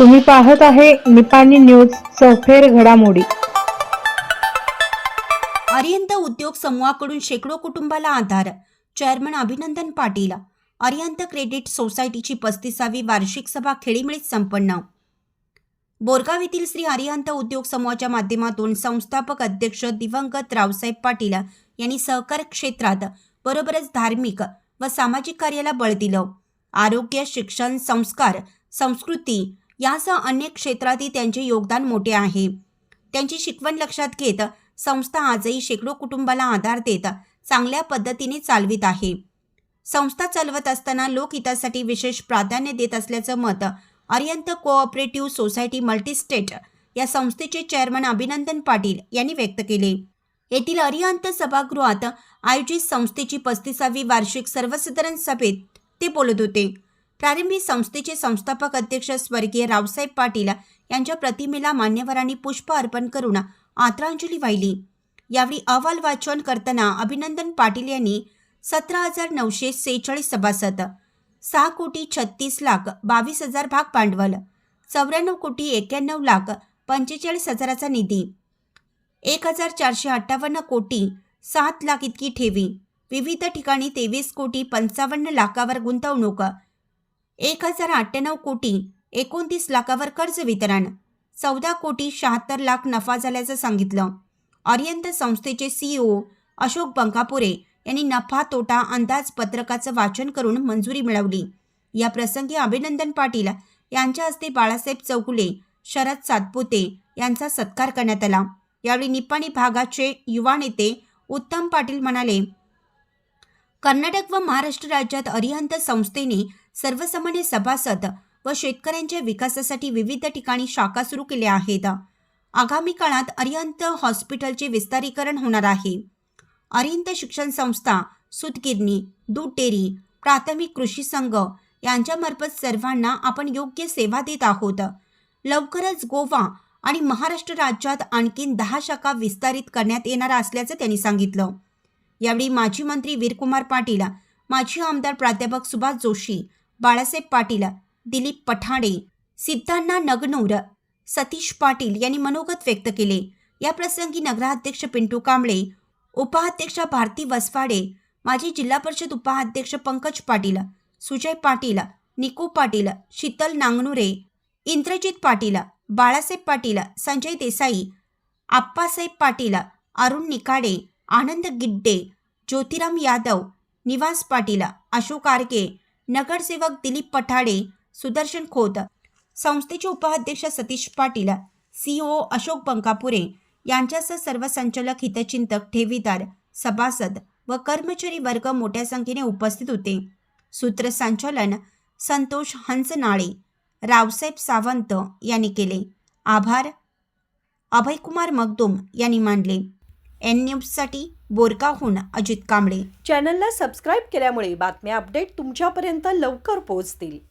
तुम्ही पाहत आहे निपाणी न्यूज सफेर घडामोडी. अरियंत उद्योग समूहाकडून शेकडो कुटुंबाला आधार चेअरमन अभिनंदन पाटील. अरियंत क्रेडिट सोसायटीची पस्तीसावी वार्षिक सभा खेळीमेळीत संपन्न. बोरगाव येथील श्री अरियंत उद्योग समूहाच्या माध्यमातून संस्थापक अध्यक्ष दिवंगत रावसाहेब पाटील यांनी सहकार क्षेत्रात बरोबरच धार्मिक व सामाजिक कार्याला बळ दिलं. आरोग्य शिक्षण संस्कार संस्कृती यासह अनेक क्षेत्रातही त्यांचे योगदान मोठे आहे. त्यांची शिकवण लक्षात घेत संस्था आजही शेकडो कुटुंबाला आधार देत चांगल्या पद्धतीने चालवित आहे. संस्था चालवत असताना लोकहितासाठी विशेष प्राधान्य देत असल्याचं मत अरियंत कोऑपरेटिव्ह सोसायटी मल्टीस्टेट या संस्थेचे चेअरमन अभिनंदन पाटील यांनी व्यक्त केले. येथील अरिहंत सभागृहात आयोजित संस्थेची पस्तीसावी वार्षिक सर्वसाधारण सभेत ते बोलत होते. प्रारंभी संस्थेचे संस्थापक अध्यक्ष स्वर्गीय रावसाहेब पाटील यांच्या प्रतिमेला मान्यवरांनी पुष्प अर्पण करून आदरांजली वाहिली. यावेळी अहवाल वाचन करताना अभिनंदन पाटील यांनी सतरा हजार नऊशे सेहेचाळीस सभासद सहा कोटी छत्तीस लाख बावीस हजार भाग भांडवल चौऱ्याण्णव कोटी एक्याण्णव लाख पंचेचाळीस हजाराचा निधी एक हजार चारशे अठ्ठावन्न कोटी सात लाख इतकी ठेवी विविध ठिकाणी तेवीस कोटी पंचावन्न लाखावर गुंतवणूक एक हजार अठ्ठ्याण्णव कोटी एकोणतीस लाखावर कर्ज वितरण. चौदा कोटी शहात्तर लाख नफा झाल्याचं सांगितलं. ऑरियंत संस्थेचे सीईओ अशोक बंकापुरे यांनी नफा तोटा अंदाजपत्रकाचं वाचन करून मंजुरी मिळवली. या प्रसंगी अभिनंदन पाटील यांच्या हस्ते बाळासाहेब चौगुले शरद सातपुते यांचा सत्कार करण्यात आला. यावेळी निपाणी भागाचे युवा नेते उत्तम पाटील म्हणाले कर्नाटक व महाराष्ट्र राज्यात अरिहंत संस्थेने सर्वसामान्य सभासद व शेतकऱ्यांच्या विकासासाठी विविध ठिकाणी शाखा सुरू केल्या आहेत. आगामी काळात अरिहंत हॉस्पिटलचे विस्तारीकरण होणार आहे. अरिहंत शिक्षण संस्था सूतगिरणी दूध डेअरी प्राथमिक कृषी संघ यांच्यामार्फत सर्वांना आपण योग्य सेवा देत आहोत. लवकरच गोवा आणि महाराष्ट्र राज्यात आणखी दहा शाखा विस्तारित करण्यात येणार असल्याचं त्यांनी सांगितलं. यावेळी माजी मंत्री वीरकुमार पाटील माजी आमदार प्राध्यापक सुभाष जोशी बाळासाहेब पाटील दिलीप पठाडे सिद्धांना नगनूर सतीश पाटील यांनी मनोगत व्यक्त केले. या प्रसंगी नगराध्यक्ष पिंटू कांबळे उपाध्यक्ष भारती वसवाडे माजी जिल्हा परिषद उपाध्यक्ष पंकज पाटील सुजय पाटील निकू पाटील शीतल नांगनुरे इंद्रजित पाटील बाळासाहेब पाटील संजय देसाई आप्पासाहेब पाटील अरुण निकाडे आनंद गिड्डे ज्योतिराम यादव निवास पाटील अशोक आरके नगरसेवक दिलीप पठाडे सुदर्शन खोत संस्थेचे उपाध्यक्ष सतीश पाटील सीओ अशोक बंकापुरे यांच्यासह सर्व संचालक हितचिंतक ठेवीदार सभासद व कर्मचारी वर्ग मोठ्या संख्येने उपस्थित होते. सूत्रसंचालन संतोष हंसनाळे रावसाहेब सावंत यांनी केले. आभार. अभयकुमार मगदुम यांनी मांडले. एन न्यूजसाठी बोरगावहून अजित कांबळे. चॅनलला सबस्क्राईब केल्यामुळे बातम्या अपडेट तुमच्यापर्यंत लवकर पोहोचतील.